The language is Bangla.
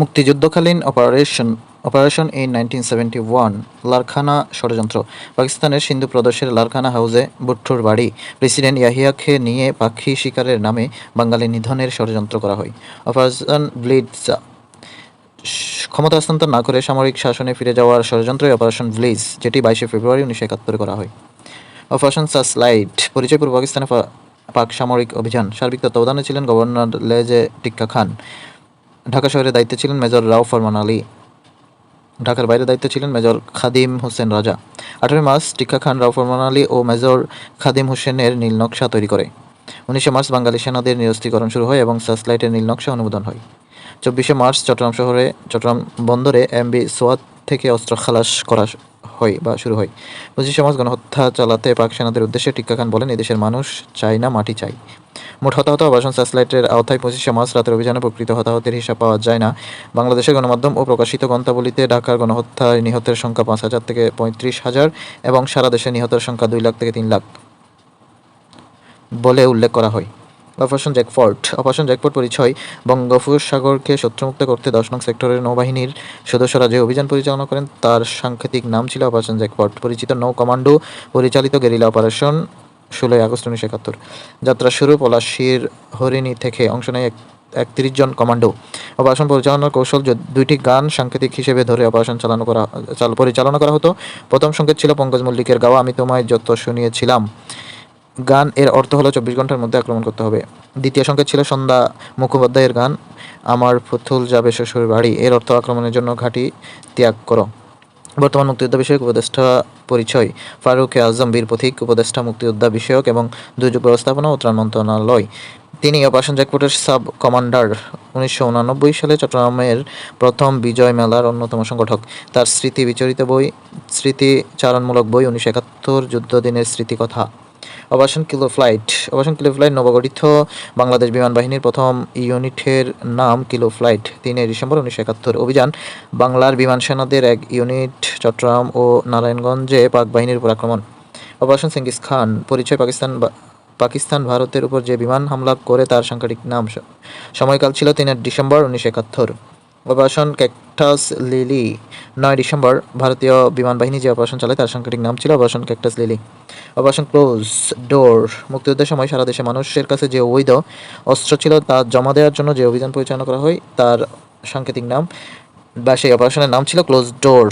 মুক্তিযুদ্ধকালীন operation operation in nineteen seventy one, Larkana ষড়যন্ত্র। পাকিস্তানের সিন্ধু প্রদেশের লারখানা হাউসে ভুট্টোর বাড়ি। প্রেসিডেন্ট ইয়াহিয়াকে নিয়ে পাখি শিকারের নামে বাঙালি নিধনের ষড়যন্ত্র করা হয়। অপারেশন ব্লিডস ক্ষমতা হস্তান্তর না করে সামরিক শাসনে ফিরে যাওয়ার ষড়যন্ত্রই অপারেশন ব্লিজ, যেটি বাইশে ফেব্রুয়ারি উনিশশো একাত্তরে করা হয়। অপারেশন সাসলাইট পরিচয় পূর্ব পাকিস্তানে পাক সামরিক অভিযান। সার্বিক তত্ত্বাবধানে ছিলেন গভর্নর লেজে টিক্কা খান। ঢাকা শহরে দায়িত্বে ছিলেন মেজর রাও ফরমান আলী। ঢাকার বাইরে দায়িত্বে ছিলেন মেজর খাদিম হোসেন রাজা। আঠারোই মার্চ টিক্কা খান রাও ফরমান আলী ও মেজর খাদিম হোসেনের নীল নকশা তৈরি করে। উনিশে মার্চ বাঙালি সেনাদের নিরস্ত্রীকরণ শুরু হয় এবং সাসলাইটের নীল নকশা অনুমোদন হয়। চব্বিশে মার্চ চট্টগ্রাম শহরে, চট্টগ্রাম বন্দরে এমবি সোয়াত থেকে অস্ত্র খালাস করা হয় বা শুরু হয়। পঁচিশে মার্চ গণহত্যা চালাতে পাক সেনাদের উদ্দেশ্যে টিক্কা খান বলেন এদেশের মানুষ চাই না, মাটি চাই। মোট হতাহত আবাসন স্যাটেলাইটের আওতায় পঁচিশে মার্চ রাতের অভিযানে প্রকৃত হতাহতের হিসাব পাওয়া যায় না। বাংলাদেশের গণমাধ্যম ও প্রকাশিত গ্রন্থাবলীতে ঢাকার গণহত্যায় নিহতের সংখ্যা পাঁচ হাজার থেকে পঁয়ত্রিশ হাজার এবং সারা দেশে নিহতের সংখ্যা দুই লাখ থেকে তিন লাখ বলে উল্লেখ করা হয়। অপারেশন জ্যাকফোর্ট অপারেশন জ্যাকফোর্ট পরিচয় বঙ্গোপসাগরকে শত্রুমুক্ত করতে দশ নং সেক্টরের নৌবাহিনীর সদস্যরা যে অভিযান পরিচালনা করেন তার সাংকেতিক নাম ছিল অপারেশন জ্যাকপট পরিচিত নৌ কমান্ডো পরিচালিত গেরিলা অপারেশন ষোলোই আগস্ট উনিশশো একাত্তর। যাত্রা শুরু, পলাশির হরিণী থেকে অংশ নেয় এক একত্রিশ জন কমান্ডো। অপারেশন পরিচালনার কৌশল দুইটি গান সাংকেতিক হিসেবে ধরে অপারেশন চালানো করা চাল- পরিচালনা করা হতো। প্রথম সংকেত ছিল পঙ্কজ মল্লিকের গাওয়া, আমি তোমায় যত শুনিয়েছিলাম। গান এর অর্থ হলো চব্বিশ ঘণ্টার মধ্যে আক্রমণ করতে হবে। দ্বিতীয় সংকেত ছিল সন্ধ্যা মুখোপাধ্যায়ের গান, আমার পুতুল যাবে শ্বশুর বাড়ি এর অর্থ আক্রমণের জন্য ঘাঁটি ত্যাগ করো। বর্তমান মুক্তিযোদ্ধা বিষয়ক উপদেষ্টা পরিচয়, ফারুক আজম বীর পথিক, উপদেষ্টা মুক্তিযোদ্ধা বিষয়ক এবং দুর্যোগ ব্যবস্থাপনা ও ত্রাণ মন্ত্রণালয়। তিনি অপারেশন জ্যাকপোর্টের সাব কমান্ডার উনিশশো সালে চট্টগ্রামের প্রথম বিজয় মেলার অন্যতম সংগঠক। তার স্মৃতি বিচরিত বই, স্মৃতিচারণমূলক বই উনিশশো একাত্তর, যুদ্ধদিনের স্মৃতিকথা। Operation kilo flight operation kilo flight নবগঠিত বাংলাদেশ বিমান বাহিনীর প্রথম ইউনিটের নাম কিলো ফ্লাইট তিনে ডিসেম্বর উনিশশো একাত্তর। অভিযান, বাংলার বিমান সেনাদের এক ইউনিট, চট্টগ্রাম ও নারায়ণগঞ্জে পাক বাহিনীর উপর আক্রমণ। অপারেশন সিঙ্গিস খান পরিচয় পাকিস্তান পাকিস্তান ভারতের উপর যে বিমান হামলা করে তার সাংঘাতিক নাম সময়কাল ছিল তিনের ডিসেম্বর উনিশশো একাত্তর। অপারেশন ক্যাকটাস লিলি, নয় ডিসেম্বর ভারতীয় বিমান বাহিনী যে অপারেশন চালায় তার সাংকেতিক নাম ছিল operation cactus lily. Operation close door, মুক্তিযুদ্ধের সময় সারা দেশে মানুষের কাছে যে অবৈধ অস্ত্র ছিল তা জমা দেওয়ার জন্য যে অভিযান পরিচালনা করা হয়, তার সাংকেতিক নাম বা সেই অপারেশনের নাম ছিল ক্লোজ ডোর।